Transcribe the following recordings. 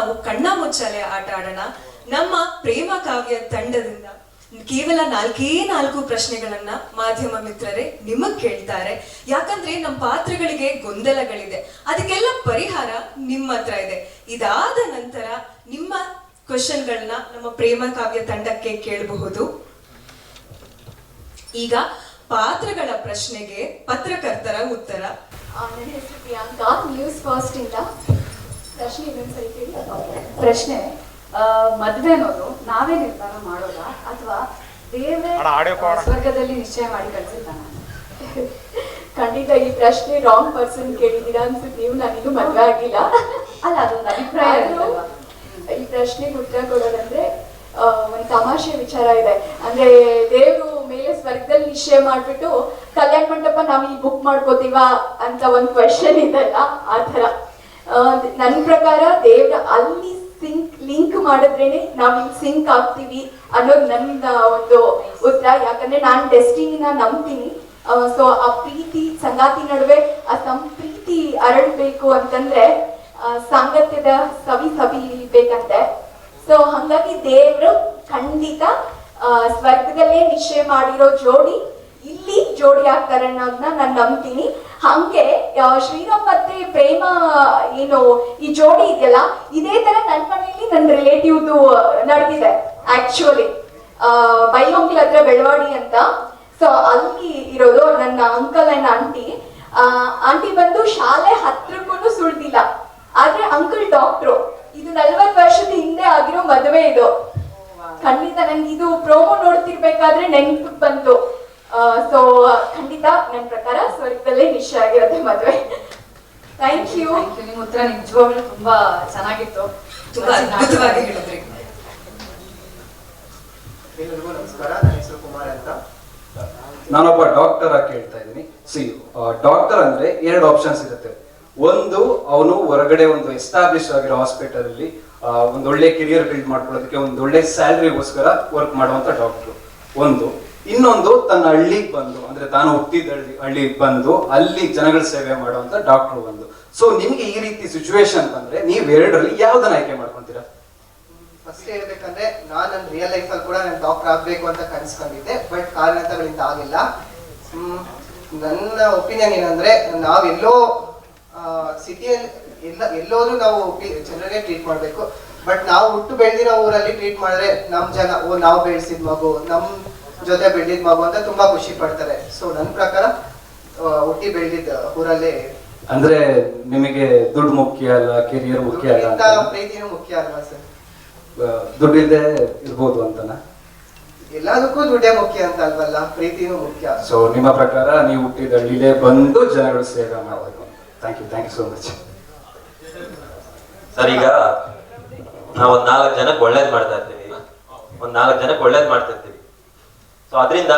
ನಾವು ಕಣ್ಣ ಮುಚ್ಚಾಲೆ ಆಟ ಆಡೋಣ. ನಮ್ಮ ಪ್ರೇಮ ಕಾವ್ಯ ತಂಡದಿಂದ ಕೇವಲ ನಾಲ್ಕೇ ನಾಲ್ಕು ಪ್ರಶ್ನೆಗಳನ್ನ ಮಾಧ್ಯಮ ಮಿತ್ರರೇ ನಿಮಗ್ ಕೇಳ್ತಾರೆ. ಯಾಕಂದ್ರೆ ನಮ್ಮ ಪಾತ್ರಗಳಿಗೆ ಗೊಂದಲಗಳಿದೆ. ಅದಕ್ಕೆಲ್ಲ ಪರಿಹಾರ ನಿಮ್ಮ ಹತ್ರ ಇದೆ. ಇದಾದ ನಂತರ ನಿಮ್ಮ ಕ್ವಶನ್ಗಳನ್ನ ನಮ್ಮ ಪ್ರೇಮ ಕಾವ್ಯ ತಂಡಕ್ಕೆ ಕೇಳಬಹುದು. ಈಗ ಪಾತ್ರಗಳ ಪ್ರಶ್ನೆಗೆ ಪತ್ರಕರ್ತರ ಉತ್ತರ. ನನ್ನ ಹೆಸರು ಪ್ರಿಯಾಂಕಾ ನ್ಯೂಸ್ ಫಾಸ್ಟ್ ಇಂದ. ಪ್ರಶ್ನೆ ಇನ್ನೊಂದ್ಸರಿ ಕೇಳಿ. ಪ್ರಶ್ನೆ ಆ, ಮದ್ವೆ ಅನ್ನೋದು ನಾವೇ ನಿರ್ಧಾರ ಮಾಡೋದಾ ಅಥವಾ ಕೊಡ. ಸ್ವರ್ಗದಲ್ಲಿ ನಿಶ್ಚಯ ಮಾಡಿ ಕಳ್ಸಿದ್ದಾನ? ಖಂಡಿತ ಈ ಪ್ರಶ್ನೆ ರಾಂಗ್ ಪರ್ಸನ್ ಕೇಳಿದ್ದೀರಾ ಅನ್ಸುತ್ತೆ. ನೀವು ನನಗೂ ಮದ್ವೆ ಆಗಿಲ್ಲ. ಅಲ್ಲ ಅದೊಂದು ಅಭಿಪ್ರಾಯ? ಈ ಪ್ರಶ್ನೆಗೆ ಉತ್ತರ ಕೊಡೋದಂದ್ರೆ ಒಂದು ಒಂದ್ ತಮಾಷೆ ವಿಚಾರ ಇದೆ. ಅಂದ್ರೆ ದೇವರು ಮೇಲೆ ಸ್ವರ್ಗದಲ್ಲಿ ನಿಶ್ಚಯ ಮಾಡ್ಬಿಟ್ಟು ಕಲ್ಯಾಣ ಮಂಟಪ ನಾವು ಇಲ್ಲಿ ಬುಕ್ ಮಾಡ್ಕೋತೀವಾ ಅಂತ ಒಂದು ಕ್ವೆಶನ್ ಇದೆಲ್ಲ ಆ ತರ ಆ, ನನ್ ಪ್ರಕಾರ ದೇವ್ರ ಅಲ್ಲಿ ಸಿಂಕ್ ಲಿಂಕ್ ಮಾಡಿದ್ರೇನೆ ನಾವ್ ಸಿಂಕ್ ಆಗ್ತೀವಿ ಅನ್ನೋದು ನನ್ನ ಒಂದು ಉತ್ತರ. ಯಾಕಂದ್ರೆ ನಾನು ಡೆಸ್ಟಿನಿನ ನಂಬ್ತೀನಿ. ಸೊ ಆ ಪ್ರೀತಿ ಸಂಗಾತಿ ನಡುವೆ ಆ ಸಂಪ್ರೀತಿ ಅರಳಬೇಕು ಅಂತಂದ್ರೆ ಸಾಂಗತ್ಯದ ಸವಿ ಸವಿ ಬೇಕಂತೆ. ಸೊ ಹಂಗಾಗಿ ದೇವ್ರು ಖಂಡಿತ ಸ್ವರ್ಗದಲ್ಲೇ ನಿಶ್ಚಯ ಮಾಡಿರೋ ಜೋಡಿ ಇಲ್ಲಿ ಜೋಡಿ ಆಗ್ತಾರೆ ಅನ್ನೋದನ್ನ ನಾನು ನಂಬ್ತೀನಿ. ಹಂಗೆ ಶ್ರೀರಾಮ್ ಮತ್ತೆ ಪ್ರೇಮ, ಏನು, ಈ ಜೋಡಿ ಇದೆಯಲ್ಲ, ಇದೇ ತರ ನನ್ನ ಮನೆಯಲ್ಲಿ ನನ್ನ ರಿಲೇಟಿವ್ದು ನಡೆದಿದೆ ಆಕ್ಚುಲಿ ಬೈಲೊಂಗ್ಲ್ ಹತ್ರ ಬೆಳವಾಡಿ ಅಂತ. ಸೊ ಅಲ್ಲಿ ಇರೋದು ನನ್ನ ಅಂಕಲ್ ಅಂಡ್ ಆಂಟಿ ಆಂಟಿ ಬಂದು ಶಾಲೆ ಹತ್ರಕ್ಕೂ ಸುಳ್ದಿಲ್ಲ. ಆದ್ರೆ ಅಂಕಲ್ ಡಾಕ್ಟ್ರು ಇದು ನಲ್ವತ್ತು ವರ್ಷದ ಹಿಂದೆ ಆಗಿರೋ ಮದುವೆ ಇದು. ಖಂಡಿತ ನಂಗೆ ಇದು ಪ್ರೋಮೋ ನೋಡ್ತಿರ್ಬೇಕಾದ್ರೆ ನೆನ್ಪು ಬಂತು. ಸೊ ಖಂಡಿತ ನನ್ನ ಪ್ರಕಾರ ಸ್ವರ್ಗದಲ್ಲೇ ನಿಶ್ಚಯ ಆಗಿರುತ್ತೆ ಮದುವೆ. ಥ್ಯಾಂಕ್ ಯು ನಿಮ್ಮ ಉತ್ತರ ನಿಜವಾಗ್ಲೂ ತುಂಬಾ ಚೆನ್ನಾಗಿತ್ತು. ತುಂಬಾ ಅದ್ಭುತವಾಗಿ ಹೇಳಿದ್ರಿ. ಎಲ್ಲರಿಗೂ ನಮಸ್ಕಾರ. ನನ್ನ ಹೆಸರು ಕುಮಾರ್ ಅಂತ. ನಾನೊಬ್ಬ ಡಾಕ್ಟರ್ ಆಗಿ ಕೇಳ್ತಾ ಇದ್ದೀನಿ. ಸಿ ಡಾಕ್ಟರ್ ಅಂದ್ರೆ ಎರಡು ಆಪ್ಷನ್ಸ್ ಇರುತ್ತೆ. ಒಂದು ಅವನು ಹೊರಗಡೆ ಒಂದು ಎಸ್ಟಾಬ್ಲಿಷ್ ಆಗಿರೋ ಹಾಸ್ಪಿಟಲ್ ಅಲ್ಲಿ ಒಂದೊಳ್ಳೆ ಒಂದು ಒಳ್ಳೆ ಕೆರಿಯರ್ ಬಿಲ್ಡ್ ಮಾಡ್ಕೊಳ್ಳೋದಕ್ಕೆ ಒಂದೊಳ್ಳೆ ಒಳ್ಳೆ ಸ್ಯಾಲ್ರಿಗೋಸ್ಕರ ವರ್ಕ್ ಮಾಡುವಂತ ಡಾಕ್ಟರ್. ಒಂದು ಇನ್ನೊಂದು ತನ್ನ ಹಳ್ಳಿಗೆ ಬಂದು, ಅಂದ್ರೆ ತಾನು ಹುಟ್ಟಿದ ಹಳ್ಳಿ ಹಳ್ಳಿಗೆ ಬಂದು ಅಲ್ಲಿ ಜನಗಳ ಸೇವೆ ಮಾಡುವಂತ ಡಾಕ್ಟರ್ ಬಂದು. ಸೊ ನಿಮ್ಗೆ ಈ ರೀತಿ ಸಿಚುವೇಶನ್ ಬಂದ್ರೆ ನೀವ್ ಎರಡರಲ್ಲಿ ಯಾವ್ದನ್ನ ಆಯ್ಕೆ ಮಾಡ್ಕೊಂತೀರಾ? ಫಸ್ಟ್ ಹೇಳ್ಬೇಕಂದ್ರೆ, ನಾನು ನನ್ನ ರಿಯಲ್ ಅಲ್ಲಿ ಕೂಡ ನಾನು ಡಾಕ್ಟರ್ ಆಗಬೇಕು ಅಂತ ಕನ್ಸ್ಕೊಂಡಿದ್ದೆ ಬಟ್ ಕಾರಣಗಳಿಂದ ಆಗಿಲ್ಲ. ನನ್ನ ಒಪಿನಿಯನ್ ಏನಂದ್ರೆ ನಾವೆಲ್ಲೋ ಸಿಟಿಯಲ್ಲಿ ಎಲ್ಲ, ಎಲ್ಲೋದ್ರೂ ನಾವು ಜನರಿಗೆ ಟ್ರೀಟ್ ಮಾಡಬೇಕು. ಬಟ್ ನಾವು ಹುಟ್ಟು ಬೆಳೆದಿರೋ ಊರಲ್ಲಿ ಟ್ರೀಟ್ ಮಾಡಿದ್ರೆ ನಮ್ಮ ಜನ, ಓ, ನಾವು ಬೆಳೆಸಿದ ಮಗು ನಮ್ಮ ಜೊತೆ ಬೆಳೆದಿದ ಮಗು ಅಂತ ತುಂಬಾ ಖುಷಿ ಪಡ್ತಾರೆ. ಸೊ ನನ್ನ ಪ್ರಕಾರ ಹುಟ್ಟಿ ಬೆಳೆದಿದ್ದ ಊರಲ್ಲಿ ಅಂದ್ರೆ ನಿಮಗೆ ದುಡ್ಡು ಮುಖ್ಯ ಅಲ್ಲ ಕೆರಿಯರ್ ಮುಖ್ಯ ಅಲ್ಲ ಅಂತ? ಪ್ರೀತಿನೂ ಮುಖ್ಯ ಅಲ್ವಾ ಸರ್? ದುಡ್ಡಿಲ್ಲದೆ ಇರ್ಬೋದು ಅಂತನಾ? ಎಲ್ಲದಕ್ಕೂ ದುಡ್ಡೇ ಮುಖ್ಯ ಅಂತ ಅಲ್ವಲ್ಲ ಪ್ರೀತಿನೂ ಮುಖ್ಯ. ಸೊ ನಿಮ್ಮ ಪ್ರಕಾರ ನೀವು ಹುಟ್ಟಿದ ಹಳ್ಳಿಲೇ ಬಂದು ಜನಗಳು ಸೇವೆ ಮಾಡಬೇಕು thank you thank you so much sir ಈಗ ನಾವು ಒಂದ್ ನಾಲ್ಕು ಜನಕ್ಕೆ ಒಳ್ಳೇದ್ ಮಾಡ್ತಾ ಇರ್ತೀವಿ. ಒಂದ್ ನಾಲ್ಕು ಜನಕ್ಕೆ ಒಳ್ಳೇದ್ ಮಾಡ್ತಿರ್ತೀವಿ ಸೊ ಅದರಿಂದ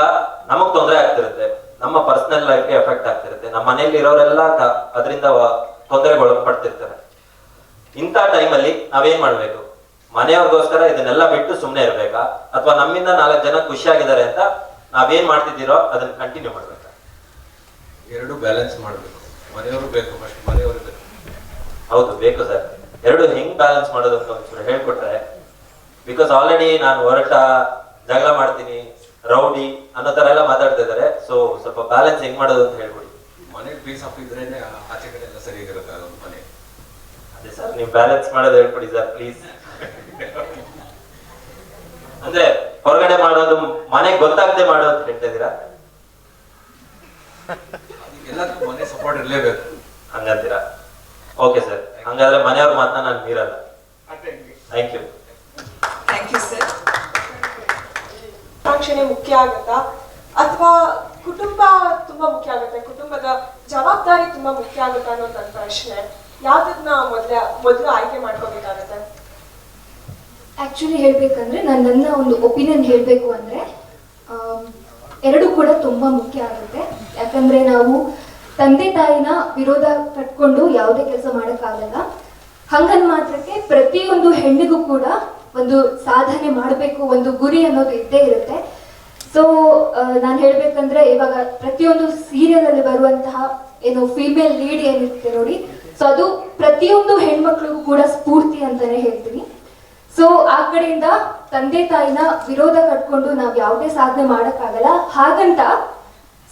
ನಮಗ್ ತೊಂದರೆ ಆಗ್ತಿರುತ್ತೆ. ನಮ್ಮ ಪರ್ಸನಲ್ ಲೈಫ್ಗೆ ಎಫೆಕ್ಟ್ ಆಗ್ತಿರುತ್ತೆ. ನಮ್ಮ ಮನೆಯಲ್ಲಿ ಇರೋರೆಲ್ಲ ಅದರಿಂದ ತೊಂದರೆಗೆ ಒಳಪಡ್ತಿರ್ತಾರೆ ಇಂಥ ಟೈಮಲ್ಲಿ ನಾವೇನ್ ಮಾಡ್ಬೇಕು? ಮನೆಯವ್ರಿಗೋಸ್ಕರ ಇದನ್ನೆಲ್ಲ ಬಿಟ್ಟು ಸುಮ್ಮನೆ ಇರ್ಬೇಕಾ? ಅಥವಾ ನಮ್ಮಿಂದ ನಾಲ್ಕು ಜನ ಖುಷಿಯಾಗಿದ್ದಾರೆ ಅಂತ ನಾವೇನ್ ಮಾಡ್ತಿದ್ದೀರೋ ಅದನ್ನ ಕಂಟಿನ್ಯೂ ಮಾಡ್ಬೇಕಾ? ಎರಡು ಬ್ಯಾಲೆನ್ಸ್ ಮಾಡಬೇಕು. ಮನೆಯವರು ಬೇಕು ಫಸ್ಟ್ ಮನೆಯವರು ಬೇಕು. ಹೌದು ಬೇಕು ಸರ್. ಎರಡು ಹೆಂಗ್ ಬ್ಯಾಲೆನ್ಸ್ ಮಾಡೋದು ಅಂತ ಒಂಚೂರು ಹೇಳ್ಕೊಟ್ರೆ ಬಿಕಾಸ್ ಆಲ್ರೆಡಿ ನಾನು ಹೊರಟ ಜಗಳ ಮಾಡ್ತೀನಿ ರೌಡಿ ಅನ್ನೋ ತರ ಎಲ್ಲ ಮಾತಾಡ್ತಾ ಇದಾರೆ ಸೊ ಸ್ವಲ್ಪ ಬ್ಯಾಲೆನ್ಸ್ ಹೆಂಗ್ ಮಾಡೋದು ಅಂತ ಹೇಳ್ಬಿಡಿ ಮನೆಗೆ ಪೀಸ್ ಆಫ್ ಇದ್ರೇನೆ ಆಚೆ ಕಡೆ ಎಲ್ಲ ಸರಿಯಾಗಿರುತ್ತೆ ಅದೊಂದು ಮನೆ. ಅದೇ ಸರ್ ನೀವು ಬ್ಯಾಲೆನ್ಸ್ ಮಾಡೋದು ಹೇಳ್ಕೊಡಿ ಸರ್ ಪ್ಲೀಸ್ ಅಂದ್ರೆ ಹೊರಗಡೆ ಮಾಡೋದು ಮನೆಗೆ ಗೊತ್ತಾಗದೆ ಮಾಡೋ ಅಂತ ಹೇಳ್ತಾ ಇದ್ದೀರಾ? ಎಲ್ಲದಕ್ಕೂ ಮನೆ ಸಪೋರ್ಟ್ ಇರಲೇಬೇಕು. ಹಂಗಂತೀರಾ? ಓಕೆ ಸರ್ ಹಂಗಾದ್ರೆ ಮನೆಯವ್ರ ಮಾತನ್ನ ನಾನು ಮೀರಲ್ಲ. Thank you thank you sir ಆಕರ್ಷಣೆ ಮುಖ್ಯ ಆಗುತ್ತಾ? ಅಥವಾ ಕುಟುಂಬ ತುಂಬಾ ಮುಖ್ಯ ಆಗುತ್ತೆ? ಕುಟುಂಬದ ಜವಾಬ್ದಾರಿ ತುಂಬಾ ಮುಖ್ಯ ಆಗುತ್ತಾ ಅನ್ನೋದು ನನ್ನ ಪ್ರಶ್ನೆ. ಯಾವ್ದನ್ನ ಮೊದ್ಲ, ಮೊದಲು ಆಯ್ಕೆ ಮಾಡ್ಕೋಬೇಕಾಗತ್ತೆ? ಆಕ್ಚುಲಿ ಹೇಳ್ಬೇಕಂದ್ರೆ ನಾನು ನನ್ನ ಒಂದು ಒಪಿನಿಯನ್ ಹೇಳಬೇಕು ಅಂದ್ರೆ ಎರಡು ಕೂಡ ತುಂಬಾ ಮುಖ್ಯ ಆಗುತ್ತೆ. ಯಾಕಂದ್ರೆ ನಾವು ತಂದೆ ತಾಯಿನ ವಿರೋಧ ಕಟ್ಕೊಂಡು ಯಾವುದೇ ಕೆಲಸ ಮಾಡೋಕ್ಕಾಗಲ್ಲ. ಹಂಗನ್ ಮಾತ್ರಕ್ಕೆ ಪ್ರತಿಯೊಂದು ಹೆಣ್ಣಿಗೂ ಕೂಡ ಒಂದು ಸಾಧನೆ ಮಾಡಬೇಕು, ಒಂದು ಗುರಿ ಅನ್ನೋದು ಇದ್ದೇ ಇರುತ್ತೆ. ಸೊ ನಾನು ಹೇಳ್ಬೇಕಂದ್ರೆ ಇವಾಗ ಪ್ರತಿಯೊಂದು ಸೀರಿಯಲ್ ಅಲ್ಲಿ ಬರುವಂತಹ ಏನು ಫೀಮೇಲ್ ಲೀಡ್ ಏನಿರುತ್ತೆ ನೋಡಿ ಸೊ ಅದು ಪ್ರತಿಯೊಂದು ಹೆಣ್ಮಕ್ಳಿಗೂ ಕೂಡ ಸ್ಫೂರ್ತಿ ಅಂತಾನೆ ಹೇಳ್ತೀನಿ. ಸೊ ಆ ಕಡೆಯಿಂದ ತಂದೆ ತಾಯಿನ ವಿರೋಧ ಕಟ್ಕೊಂಡು ನಾವು ಯಾವುದೇ ಸಾಧನೆ ಮಾಡಕ್ಕಾಗಲ್ಲ. ಹಾಗಂತ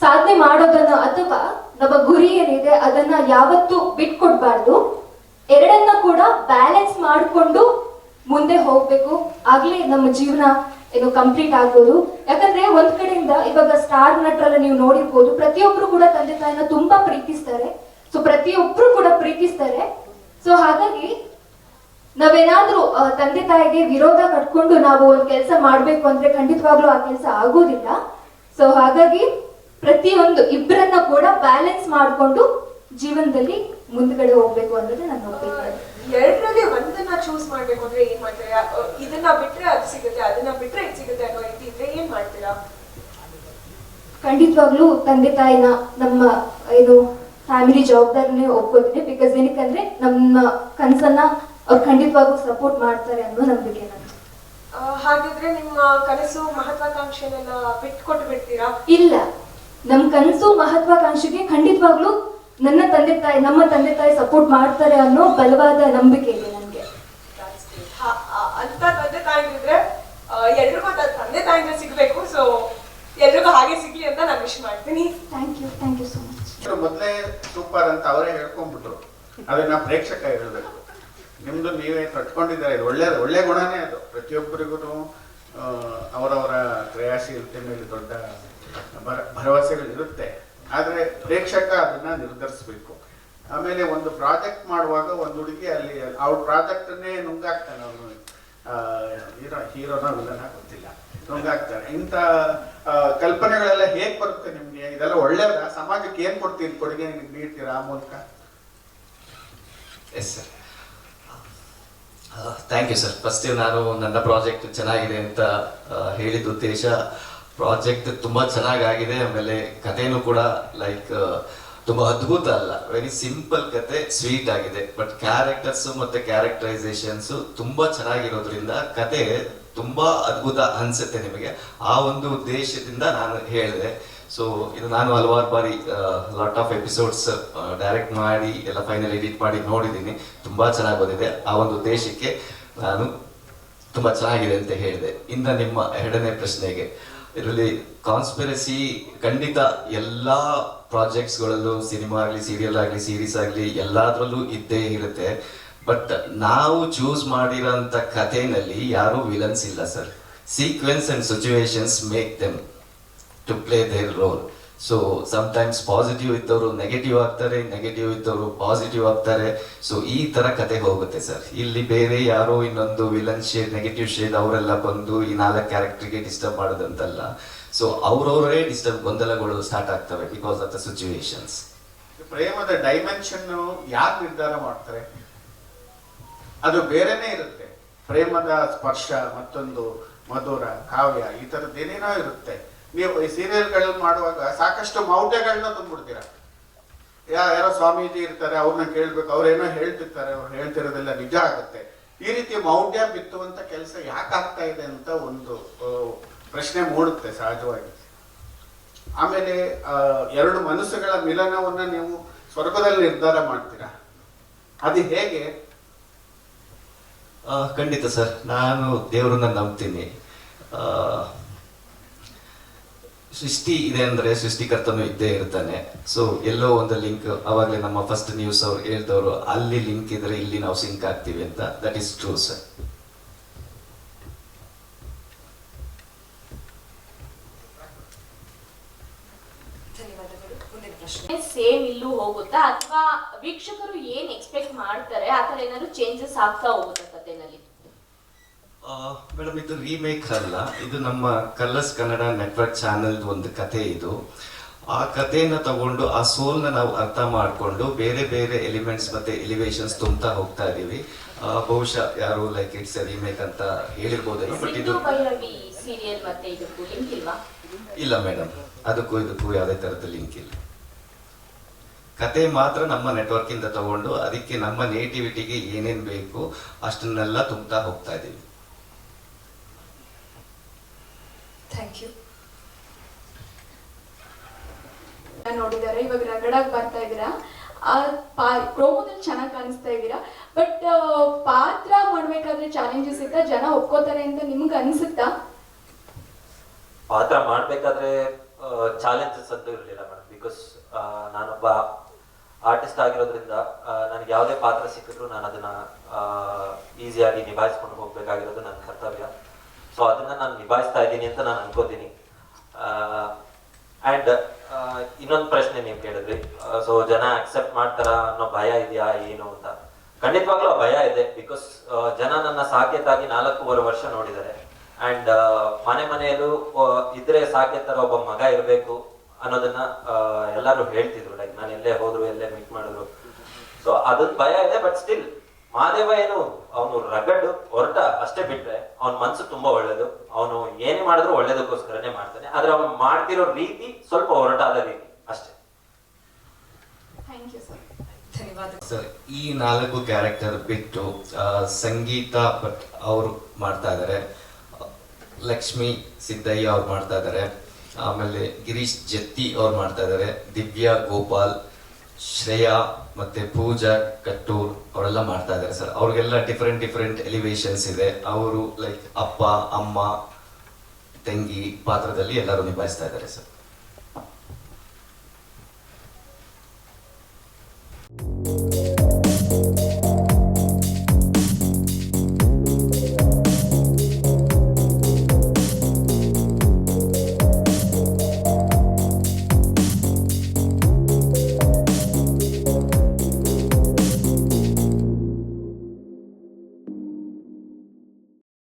ಸಾಧನೆ ಮಾಡೋದನ್ನ ಅಥವಾ ನಮ್ಮ ಗುರಿ ಏನಿದೆ ಅದನ್ನ ಯಾವತ್ತೂ ಬಿಟ್ಕೊಡ್ಬಾರ್ದು. ಎರಡನ್ನ ಕೂಡ ಬ್ಯಾಲೆನ್ಸ್ ಮಾಡಿಕೊಂಡು ಮುಂದೆ ಹೋಗ್ಬೇಕು. ಆಗ್ಲೇ ನಮ್ಮ ಜೀವನ ಏನು ಕಂಪ್ಲೀಟ್ ಆಗ್ಬೋದು. ಯಾಕಂದ್ರೆ ಒಂದ್ ಕಡೆಯಿಂದ ಇವಾಗ ಸ್ಟಾರ್ ನಟರೆಲ್ಲ ನೀವು ನೋಡಿರ್ಬೋದು. ಪ್ರತಿಯೊಬ್ರು ಕೂಡ ತಂದೆ ತಾಯಿನ ತುಂಬಾ ಪ್ರೀತಿಸ್ತಾರೆ. ಸೊ ಪ್ರತಿಯೊಬ್ರು ಕೂಡ ಪ್ರೀತಿಸ್ತಾರೆ. ಸೊ ಹಾಗಾಗಿ ನಾವೇನಾದ್ರೂ ತಂದೆ ತಾಯಿಗೆ ವಿರೋಧ ಕಟ್ಕೊಂಡು ನಾವು ಒಂದ್ ಕೆಲಸ ಮಾಡ್ಬೇಕು ಅಂದ್ರೆ ಖಂಡಿತವಾಗ್ಲೂ ಆ ಕೆಲಸ ಆಗೋದಿಲ್ಲ. ಸೊ ಹಾಗಾಗಿ ಪ್ರತಿಯೊಂದು ಇಬ್ಬರನ್ನ ಕೂಡ ಬ್ಯಾಲೆನ್ಸ್ ಮಾಡ್ಕೊಂಡು ಜೀವನದಲ್ಲಿ ಮುಂದ್ಗಡೆ ಹೋಗ್ಬೇಕು ಅನ್ನೋದೇ ನನ್ನ ಒಪಿನಿಯನ್ ಎರಡರಲ್ಲಿ ಒಂದನ್ನ ಚೂಸ್ ಮಾಡ್ಬೇಕು ಅಂದ್ರೆ ಏನ್ ಮಾಡ್ತೀರಾ? ಇದನ್ನ ಬಿಟ್ರೆ ಅದು ಸಿಗುತ್ತೆ ಅದನ್ನ ಬಿಟ್ರೆ ಇದು ಸಿಗುತ್ತೆ ಅನ್ನೋ ರೀತಿ ಇದ್ರೆ ಏನ್ ಮಾಡ್ತೀರಾ? ಖಂಡಿತವಾಗ್ಲೂ ತಂದೆ ತಾಯಿನ ನಮ್ಮ ಏನು ಫ್ಯಾಮಿಲಿ ಜವಾಬ್ದಾರಿನೇ ಒಪ್ಕೋತೀನಿ ಬಿಕಾಸ್ ಏನಕ್ಕಂದ್ರೆ ನಮ್ಮ ಕನ್ಸನ್ನ ಅವ್ರು ಖಂಡಿತವಾಗ್ಲೂ ಸಪೋರ್ಟ್ ಮಾಡ್ತಾರೆ ಅನ್ನೋ ನಂಬಿಕೆ ನಾನು ಹಾಗಿದ್ರೆ ನಿಮ್ಮ ಕನಸು ಮಹತ್ವಾಕಾಂಕ್ಷೆನೆಲ್ಲ ಬಿಟ್ಕೊಟ್ಟು ಬಿಡ್ತೀರಾ ಇಲ್ಲ. ನಮ್ ಕನಸು ಮಹತ್ವಾಕಾಂಕ್ಷೆಗೆ ಖಂಡಿತವಾಗ್ಲೂ ನನ್ನ ತಂದೆ ತಾಯಿ ನಮ್ಮ ತಂದೆ ತಾಯಿ ಸಪೋರ್ಟ್ ಮಾಡ್ತಾರೆ ಅನ್ನೋ ಬಲವಾದ ನಂಬಿಕೆ ಇದೆ ನನಗೆ. ಅಂತ ತಂದೆ ತಾಯಿಗಳಿದ್ರೆ ಎಲ್ರಿಗೂ ತಂದೆ ತಾಯಿನ ಸಿಗ್ಬೇಕು ಸೊ ಎಲ್ರಿಗೂ ಹಾಗೆ ಸಿಗ್ಲಿ ಅಂತ ನಾನು ವಿಶ್ ಮಾಡ್ತೀನಿ. Thank you thank you so much ಮೊದಲೇ ಸೂಪರ್ ಅಂತ ಅವರೇ ಹೇಳ್ಕೊಂಡ್ಬಿಟ್ರು. ಅದನ್ನ ಪ್ರೇಕ್ಷಕ ಇರಬೇಕು. ನಿಮ್ದು ನೀವೇ ಕಟ್ಕೊಂಡಿದ್ದಾರೆ ಇದು ಒಳ್ಳೆ ಒಳ್ಳೆ ಗುಣನೇ ಅದು. ಪ್ರತಿಯೊಬ್ಬರಿಗೂ ಅವರವರ ಕ್ರಿಯಾಶೀಲತೆ ಮೇಲೆ ದೊಡ್ಡ ಭರ- ಭರವಸೆಗಳಿರುತ್ತೆ. ಆದರೆ ಪ್ರೇಕ್ಷಕ ಅದನ್ನ ನಿರ್ಧರಿಸಬೇಕು. ಆಮೇಲೆ ಒಂದು ಪ್ರಾಜೆಕ್ಟ್ ಮಾಡುವಾಗ ಒಂದು ಹುಡುಗಿ ಅಲ್ಲಿ ಅವ್ರ ಪ್ರಾಜೆಕ್ಟನ್ನೇ ನುಂಗಾಗ್ತಾನೆ ಅವನು. ಹೀರೋ, ಹೀರೋನ ವಿಲನ ಗೊತ್ತಿಲ್ಲ. ನುಂಗಾಗ್ತಾರೆ ಇಂಥ ಕಲ್ಪನೆಗಳೆಲ್ಲ ಹೇಗೆ ಬರುತ್ತೆ ನಿಮಗೆ? ಇದೆಲ್ಲ ಒಳ್ಳೇದ? ಸಮಾಜಕ್ಕೆ ಏನು ಕೊಡ್ತೀರಿ? ಕೊಡುಗೆ ನೀಡ್ತೀರಾ ಆ ಮೂಲಕ? Yes sir thank you sir first ನಾನು ನನ್ನ ಪ್ರಾಜೆಕ್ಟ್ ಚೆನ್ನಾಗಿದೆ ಅಂತ ಹೇಳಿದ ಉದ್ದೇಶ. ಪ್ರಾಜೆಕ್ಟ್ ತುಂಬಾ ಚೆನ್ನಾಗಾಗಿದೆ, ಆಮೇಲೆ ಕಥೆನೂ ಕೂಡ ಲೈಕ್ ತುಂಬಾ ಅದ್ಭುತ ಅಲ್ಲ. ವೆರಿ ಸಿಂಪಲ್ ಕತೆ ಸ್ವೀಟ್ ಆಗಿದೆ. ಬಟ್ ಕ್ಯಾರೆಕ್ಟರ್ಸ್ ಮತ್ತೆ ಕ್ಯಾರೆಕ್ಟರೈಸೇಷನ್ಸ್ ತುಂಬಾ ಚೆನ್ನಾಗಿರೋದ್ರಿಂದ ಕತೆ ತುಂಬಾ ಅದ್ಭುತ ಅನ್ಸುತ್ತೆ ನಿಮಗೆ. ಆ ಒಂದು ಉದ್ದೇಶದಿಂದ ನಾನು ಹೇಳಿದೆ. ಸೊ ಇದು ನಾನು ಹಲವಾರು ಬಾರಿ ಲಾಟ್ ಆಫ್ ಎಪಿಸೋಡ್ಸ್ ಡೈರೆಕ್ಟ್ ಮಾಡಿ, ಎಲ್ಲ ಫೈನಲ್ ಎಡಿಟ್ ಮಾಡಿ ನೋಡಿದ್ದೀನಿ. ತುಂಬಾ ಚೆನ್ನಾಗಿ ಬಂದಿದೆ. ಆ ಒಂದು ಉದ್ದೇಶಕ್ಕೆ ನಾನು ತುಂಬಾ ಚೆನ್ನಾಗಿದೆ ಅಂತ ಹೇಳಿದೆ. ಇನ್ನು ನಿಮ್ಮ ಎರಡನೇ ಪ್ರಶ್ನೆಗೆ. ಇದರಲ್ಲಿ ಕಾನ್ಸ್ಪಿರಸಿ ಖಂಡಿತ ಎಲ್ಲ ಪ್ರಾಜೆಕ್ಟ್ಸ್ಗಳಲ್ಲೂ ಸಿನಿಮಾ ಆಗಲಿ ಸೀರಿಯಲ್ ಆಗಲಿ ಸೀರೀಸ್ ಆಗಲಿ, ಎಲ್ಲದರಲ್ಲೂ ಇದ್ದೇ ಇರುತ್ತೆ. ಬಟ್ ನಾವು ಚೂಸ್ ಮಾಡಿರೋಂಥ ಕಥೆನಲ್ಲಿ ಯಾರೂ ವಿಲನ್ಸ್ ಇಲ್ಲ sir sequence and situations make them to play their role so sometimes positive ಇದ್ದವರು ನೆಗೆಟಿವ್ ಆಗ್ತಾರೆ ನೆಗೆಟಿವ್ ಇದ್ದವರು ಪಾಸಿಟಿವ್ ಆಗ್ತಾರೆ. ಸೊ ಈ ತರ ಕತೆ ಹೋಗುತ್ತೆ ಸರ್. ಇಲ್ಲಿ ಬೇರೆ ಯಾರೋ ಇನ್ನೊಂದು ವಿಲನ್ ಶೇಡ್ ನೆಗೆಟಿವ್ ಶೇಡ್ ಅವರೆಲ್ಲ ಬಂದು ಈ ನಾಲ್ಕು ಕ್ಯಾರೆಕ್ಟರ್ಗೆ ಡಿಸ್ಟರ್ಬ್ ಮಾಡೋದಂತಲ್ಲ. ಸೊ ಅವ್ರವರೇ ಡಿಸ್ಟರ್ಬ್ ಗೊಂದಲಗಳು ಸ್ಟಾರ್ಟ್ ಆಗ್ತವೆ ಬಿಕಾಸ್ ಆಫ್ ದ ಸಿಚುವೇಶನ್ಸ್ ಪ್ರೇಮದ ಡೈಮೆನ್ಷನ್ ಯಾರು ನಿರ್ಧಾರ ಮಾಡ್ತಾರೆ? ಅದು ಬೇರೆನೇ ಇರುತ್ತೆ. ಪ್ರೇಮದ ಸ್ಪರ್ಶ, ಮತ್ತೊಂದು ಮಧುರ, ಕಾವ್ಯ, ಈ ಥರದ್ದು ಏನೇನೋ ಇರುತ್ತೆ. ನೀವು ಈ ಸೀರಿಯಲ್ಗಳನ್ನು ಮಾಡುವಾಗ ಸಾಕಷ್ಟು ಮೌಢ್ಯಗಳನ್ನ ತಂದ್ಬಿಡ್ತೀರ? ಯಾರೋ ಸ್ವಾಮೀಜಿ ಇರ್ತಾರೆ ಅವ್ರನ್ನ ಕೇಳ್ಬೇಕು ಅವ್ರೇನೋ ಹೇಳ್ತಿರ್ತಾರೆ ಅವ್ರು ಹೇಳ್ತಿರೋದೆಲ್ಲ ನಿಜ ಆಗುತ್ತೆ. ಈ ರೀತಿ ಮೌಢ್ಯ ಬಿತ್ತುವಂತ ಕೆಲಸ ಯಾಕೆ ಆಗ್ತಾ ಇದೆ ಅಂತ ಒಂದು ಪ್ರಶ್ನೆ ಮೂಡುತ್ತೆ ಸಹಜವಾಗಿ. ಆಮೇಲೆ ಎರಡು ಮನಸ್ಸುಗಳ ಮಿಲನವನ್ನ ನೀವು ಸ್ವರ್ಗದಲ್ಲಿ ನಿರ್ಧಾರ ಮಾಡ್ತೀರಾ? ಅದು ಹೇಗೆ? ಖಂಡಿತ ಸರ್ ನಾನು ದೇವರನ್ನ ನಂಬ್ತೀನಿ. ಆ, ಸೃಷ್ಟಿ ಇದೆ ಅಂದ್ರೆ ಸೃಷ್ಟಿಕರ್ತನು ಇದ್ದೇ ಇರ್ತಾನೆ. ಸೊ ಎಲ್ಲೋ ಒಂದು ಲಿಂಕ್ ಅವಾಗಲೇ ನಮ್ಮ ಫಸ್ಟ್ ನ್ಯೂಸ್ ಅವ್ರು ಹೇಳ್ದವರು, ಅಲ್ಲಿ ಲಿಂಕ್ ಇದ್ರೆ ಇಲ್ಲಿ ನಾವು ಸಿಂಕ್ ಆಗ್ತೀವಿ ಅಂತ. That is true sir same ಇಲ್ಲೂ ಹೋಗುತ್ತಾ? ಅಥವಾ ವೀಕ್ಷಕರು ಏನ್ ಎಕ್ಸ್ಪೆಕ್ಟ್ ಮಾಡ್ತಾರೆ? ಆತರ ತರ ಏನಾದ್ರು ಚೇಂಜಸ್ ಆಗ್ತಾ ಹೋಗುತ್ತಾ? ಮೇಡಮ್ ಇದು ರೀಮೇಕ್ ಅಲ್ಲ. ಇದು ನಮ್ಮ ಕಲರ್ಸ್ ಕನ್ನಡ ನೆಟ್ವರ್ಕ್ ಚಾನೆಲ್ ಒಂದು ಕತೆ ಇದು. ಆ ಕಥೆಯನ್ನ ತಗೊಂಡು ಆ ಸೋಲ್ನ ನಾವು ಅರ್ಥ ಮಾಡಿಕೊಂಡು ಬೇರೆ ಬೇರೆ ಎಲಿಮೆಂಟ್ಸ್ ಮತ್ತೆ ಎಲಿವೇಶನ್ಸ್ ತುಂಬ್ತಾ ಹೋಗ್ತಾ ಇದೀವಿ. ಬಹುಶಃ ಯಾರು ಲೈಕ್ ಇಟ್ಸ್ ರೀಮೇಕ್ ಅಂತ ಹೇಳಿರ್ಬೋದೇನೋ ಬಟ್ ಇದು ಇಲ್ಲ ಮೇಡಮ್. ಅದಕ್ಕೂ ಇದಕ್ಕೂ ಯಾವುದೇ ತರದ ಲಿಂಕ್ ಇಲ್ಲ. ಕತೆ ಮಾತ್ರ ನಮ್ಮ ನೆಟ್ವರ್ಕ್ ಇಂದ ತಗೊಂಡು ಅದಕ್ಕೆ ನಮ್ಮ ನೇಟಿವಿಟಿಗೆ ಏನೇನ್ ಬೇಕು ಅಷ್ಟನ್ನೆಲ್ಲ ತುಂಬ್ತಾ ಹೋಗ್ತಾ ಇದೀವಿ. ಥ್ಯಾಂಕ್ ಯು ನೋಡಿದ್ದಾರೆ, ಇವಾಗ ರಗಡಾಗಿ ಬರ್ತಾ ಇದ್ದೀರಾ? ಆ ಪಾ ಪ್ರೋಮೋದಲ್ಲಿ ಚೆನ್ನಾಗಿ ಕಾಣಿಸ್ತಾ ಇದ್ದೀರಾ? ಬಟ್ ಪಾತ್ರ ಮಾಡ್ಬೇಕಾದ್ರೆ ಚಾಲೆಂಜಸ್ ಇತ್ತ? ಜನ ಒಪ್ಕೋತಾರೆ ಅಂತ ನಿಮ್ಗೆ ಅನ್ಸುತ್ತಾ? ಪಾತ್ರ ಮಾಡಬೇಕಾದ್ರೆ ಚಾಲೆಂಜಸ್ ಅಂತ ಇರಲಿಲ್ಲ ಮೇಡಮ್ ಬಿಕಾಸ್ ನಾನೊಬ್ಬ ಆರ್ಟಿಸ್ಟ್ ಆಗಿರೋದ್ರಿಂದ ನನಗೆ ಯಾವುದೇ ಪಾತ್ರ ಸಿಕ್ಕಿದ್ರು ನಾನು ಅದನ್ನ ಈಸಿಯಾಗಿ ನಿಭಾಯಿಸ್ಕೊಂಡು ಹೋಗ್ಬೇಕಾಗಿರೋದು ನನ್ನ ಕರ್ತವ್ಯ. ಸೊ ಅದನ್ನ ನಾನು ನಿಭಾಯಿಸ್ತಾ ಇದ್ದೀನಿ ಅಂತ ನಾನು ಅನ್ಕೋತೀನಿ. ಅಂಡ್ ಇನ್ನೊಂದು ಪ್ರಶ್ನೆ ನೀವು ಕೇಳಿದ್ರಿ. ಸೊ ಜನ ಅಕ್ಸೆಪ್ಟ್ ಮಾಡ್ತಾರ ಅನ್ನೋ ಭಯ ಇದೆಯಾ, ಏನು ಅಂತ? ಖಂಡಿತವಾಗ್ಲೂ ಭಯ ಇದೆ ಬಿಕಾಸ್ ಜನ ನನ್ನ ಸಾಕೇತಾಗಿ ನಾಲ್ಕೂವರೆ ವರ್ಷ ನೋಡಿದ್ದಾರೆ. ಅಂಡ್ ಮನೆ ಮನೆಯಲ್ಲೂ ಇದ್ರೆ ಸಾಕೇತರ ಒಬ್ಬ ಮಗ ಇರಬೇಕು ಅನ್ನೋದನ್ನ ಎಲ್ಲರೂ ಹೇಳ್ತಿದ್ರು. ಲೈಕ್ ನಾನು ಎಲ್ಲೇ ಹೋದ್ರು, ಎಲ್ಲೇ ಮೀಟ್ ಮಾಡಿದ್ರು. ಸೊ ಅದೊಂದು ಭಯ ಇದೆ ಬಟ್ ಸ್ಟಿಲ್ ಮಾದೇವ ಏನು ಅವನು ರಗಡ್ ಹೊರಟ ಅಷ್ಟೇ ಬಿಟ್ರೆ ಅವನ ಮನ್ಸು ತುಂಬಾ ಒಳ್ಳೇದು. ಅವನು ಏನೇ ಮಾಡಿದ್ರು ಒಳ್ಳೇದಕ್ಕೋಸ್ಕರನೇ ಮಾಡ್ತಾನೆ. ಆದ್ರೆ ಅವನು ಮಾಡ್ತಿರೋ ರೀತಿ ಸ್ವಲ್ಪ ಹೊರಟಾದ ರೀತಿ ಅಷ್ಟೇ. ಥ್ಯಾಂಕ್ ಯು ಸರ್ ಧನ್ಯವಾದ ಸರ್ ಈ ನಾಲ್ಕು ಕ್ಯಾರೆಕ್ಟರ್ ಬಿಟ್ಟು ಸಂಗೀತ ಭಟ್ ಅವರು ಮಾಡ್ತಾ ಇದ್ದಾರೆ ಲಕ್ಷ್ಮಿ ಸಿದ್ದಯ್ಯ ಅವ್ರು ಮಾಡ್ತಾ ಇದ್ದಾರೆ ಆಮೇಲೆ ಗಿರೀಶ್ ಜತ್ತಿ ಅವ್ರು ಮಾಡ್ತಾ ಇದ್ದಾರೆ ದಿವ್ಯಾ ಗೋಪಾಲ್ ಶ್ರೇಯಾ ಮತ್ತೆ ಪೂಜಾ, ಕಟ್ಟೂರ್ ಅವರೆಲ್ಲ ಮಾಡ್ತಾ ಇದ್ದಾರೆ ಸರ್. ಅವ್ರಿಗೆಲ್ಲ ಡಿಫ್ರೆಂಟ್ ಡಿಫ್ರೆಂಟ್ ಎಲಿವೇಶನ್ಸ್ ಇದೆ. ಅವರು ಲೈಕ್ ಅಪ್ಪ, ಅಮ್ಮ, ತಂಗಿ ಪಾತ್ರದಲ್ಲಿ ಎಲ್ಲರೂ ನಿಭಾಯಿಸ್ತಾ ಇದ್ದಾರೆ ಸರ್.